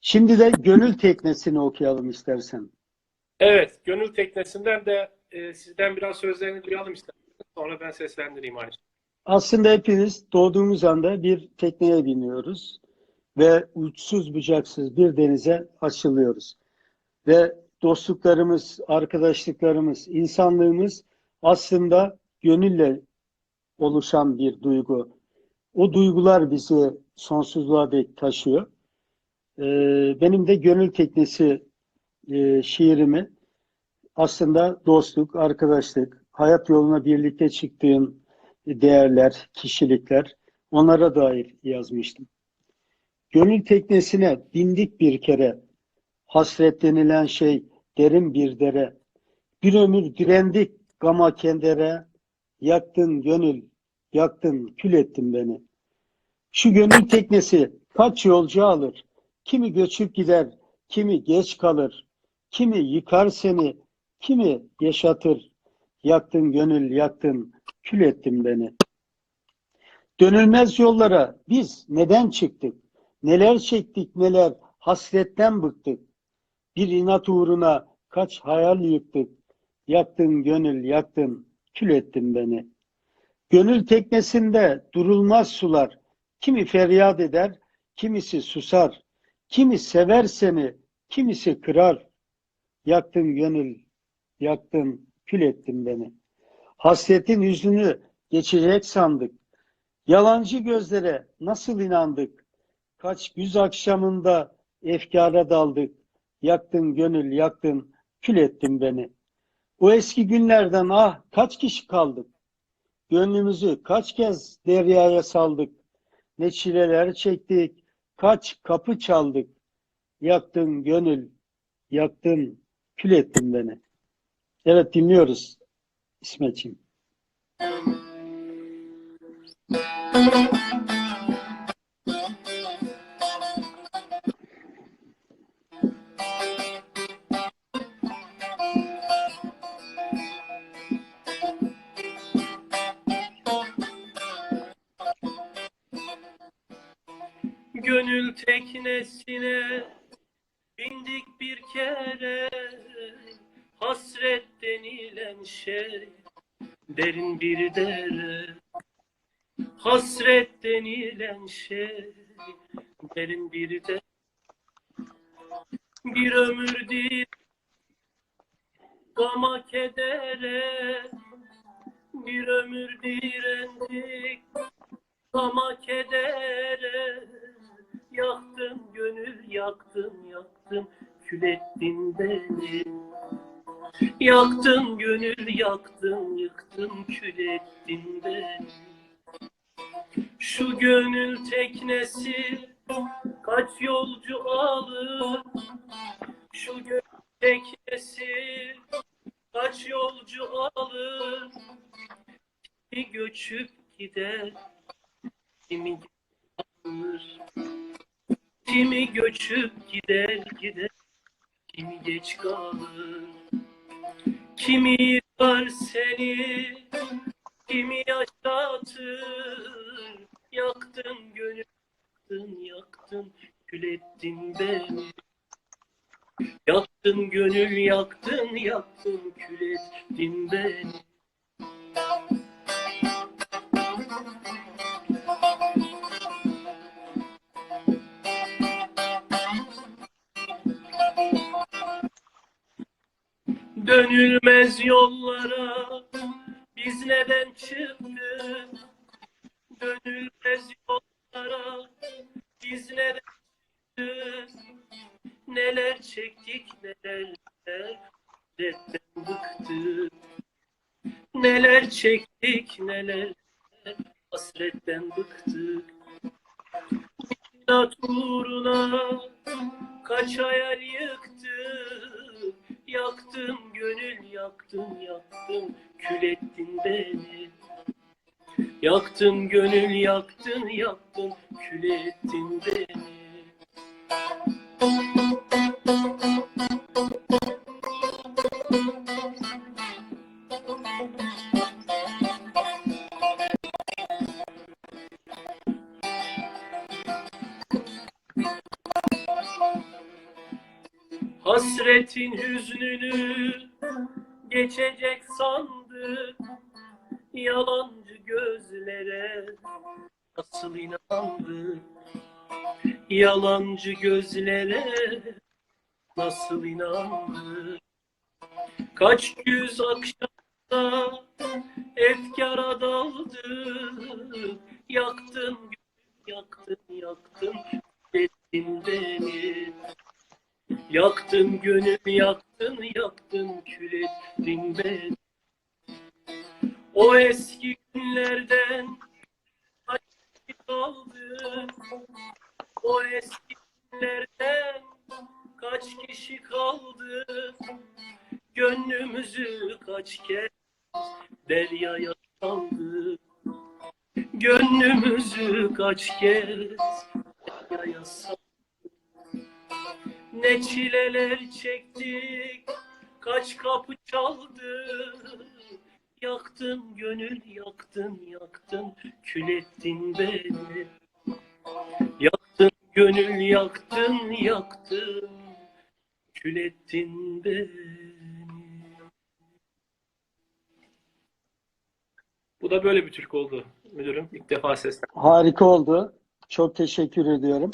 Şimdi de gönül teknesini okuyalım istersen. Evet, Gönül Teknesi'nden de e, sizden biraz sözlerini duyalım isterseniz. Sonra ben seslendireyim aynı. Aslında hepimiz doğduğumuz anda bir tekneye biniyoruz ve uçsuz bucaksız bir denize açılıyoruz. Ve dostluklarımız, arkadaşlıklarımız, insanlığımız aslında gönülle oluşan bir duygu. O duygular bizi sonsuzluğa dek taşıyor. Ee, benim de Gönül Teknesi e, şiirimi aslında dostluk, arkadaşlık, hayat yoluna birlikte çıktığım değerler, kişilikler onlara dair yazmıştım. Gönül teknesine bindik bir kere. Hasret denilen şey derin bir dere. Bir ömür direndik gama kendere. Yaktın gönül, yaktın, kül ettin beni. Şu gönül teknesi kaç yolcu alır? Kimi göçüp gider, kimi geç kalır. Kimi yıkar seni, kimi yaşatır. Yaktın gönül, yaktın, kül ettin beni. Dönülmez yollara biz neden çıktık? Neler çektik neler, hasretten bıktık. Bir inat uğruna kaç hayal yıktık. Yaktın gönül, yaktın, kül ettin beni. Gönül teknesinde durulmaz sular. Kimi feryat eder, kimisi susar. Kimi sever seni, kimisi kırar. Yaktın gönül, yaktın, kül ettin beni. Hasretin yüzünü geçecek sandık. Yalancı gözlere nasıl inandık? Kaç güz akşamında efkara daldık. Yaktın gönül, yaktın, kül ettin beni. O eski günlerden ah kaç kişi kaldık? Gönlümüzü kaç kez deryaya saldık? Ne çileler çektik, kaç kapı çaldık. Yaktın gönül, yaktın, kül ettin beni. Evet dinliyoruz İsmetciğim. Gönül teknesine bindik bir kere. Hasret denilen şey derin bir dere. Hasret denilen şey derin bir dere. Bir ömür değil gama kedere Bir ömür direndik beni. Yaktın gönül yaktın yıktın kül ettin beni. Şu gönül teknesi kaç yolcu alır? Şu gönül teknesi kaç yolcu alır? Kimi göçüp gider kimi alır? Kimi göçüp gider gider Kimi geç kalır? Kimi yıkar seni? Kimi yaşatır? Yaktın gönül yaktın yaktın Kül ettin beni. Yaktın gönül yaktın yaktın Kül ettin beni Dönülmez yollara biz neden çıktık? Dönülmez yollara biz neden çıktık? Neler çektik neler hasretten bıktık. Neler çektik neler hasretten bıktık. İnat uğruna kaç hayal yıktık. Yaktın gönül yaktın yaktın kül ettin beni. Yaktın gönül yaktın yaktın kül ettin beni. Hasretin hüznünü geçecek sandık Yalancı gözlere. Nasıl inandık Yalancı gözlere? Nasıl inandık? Kaç yüz akşamda efkara daldık. Yaktın, yaktın, yaktın. Ettin beni Yaktın gönül, yaktın, yaktın, kül ettin beni. O eski günlerden kaldı? O eski günlerden kaç kişi kaldı? Gönlümüzü kaç kez deryaya saldı? Gönlümüzü kaç kez deryaya saldı? Ne çileler çektik, kaç kapı çaldı. Yaktın gönül, yaktın, yaktın, kül ettin beni. Yaktın gönül, yaktın, yaktın, kül ettin beni. Bu da böyle bir Türk oldu müdürüm. İlk defa seslendim. Harika oldu. Çok teşekkür ediyorum.